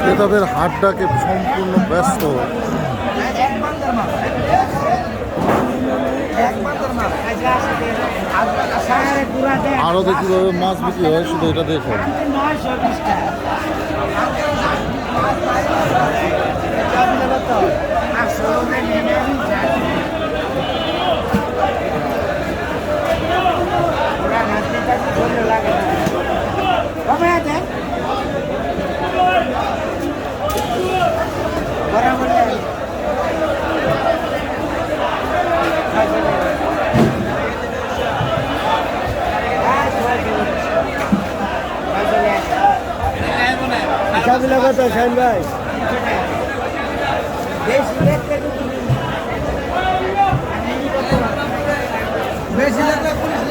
ক্রেতাদের হাটটাকে সম্পূর্ণ ব্যস্ত। আরও কীভাবে মাছ বিক্রি হয় শুধু এটা দেখুন। হিসাবগুলো কত শাহিন ভাই। বেশি পুলিশ